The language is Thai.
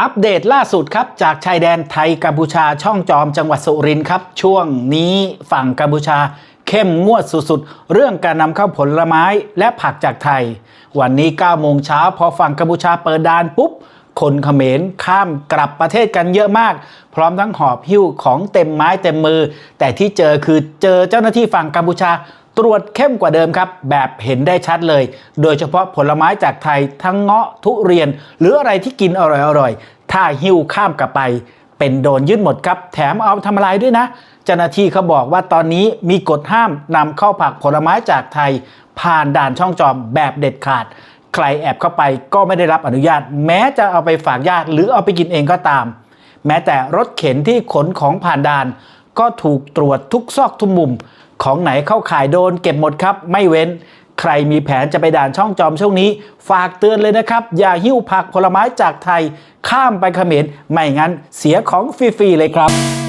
อัปเดตล่าสุดครับ จากชายแดนไทยกัมพูชาช่องจอมจังหวัดสุรินทร์ครับ ช่วงนี้ฝั่งกัมพูชาเข้มงวดสุดๆ เรื่องการนำเข้าผลไม้และผักจากไทย วันนี้9โมงเช้าพอฝั่งกัมพูชาเปิดด่านปุ๊บ คนเขมรข้ามกลับประเทศกันเยอะมาก พร้อมทั้งหอบหิ้วของเต็มไม้เต็มมือ แต่ที่เจอคือเจอเจ้าหน้าที่ฝั่งกัมพูชา ตรวจเข้มกว่าเดิมครับ แบบเห็นได้ชัดเลย โดยเฉพาะผลไม้จากไทยทั้งเงาะทุเรียน หรืออะไรที่กินอร่อยๆ ถ้าหิ้วข้ามกลับไป เป็นโดนยึดหมดครับ แถมเอาทำอะไรด้วยนะ เจ้าหน้าที่เขาบอกว่าตอนนี้มีกฎห้ามนำเข้าผักผลไม้จากไทย ผ่านด่านช่องจอมแบบเด็ดขาดใครแอบเข้าไปก็ไม่ได้รับอนุญาต แม้จะเอาไปฝากญาติหรือเอาไปกินเองก็ตาม แม้แต่รถเข็นที่ขนของผ่านด่าน ก็ถูกตรวจทุกซอกทุกมุม ของไหนเข้าขายโดนเก็บหมดครับ ไม่เว้นใครมีแผนจะไปด่านช่องจอมช่วงนี้ ฝากเตือนเลยนะครับ อย่าหิ้วผักผลไม้จากไทย ข้ามไปเขมรไม่งั้นเสียของฟรีๆเลยครับ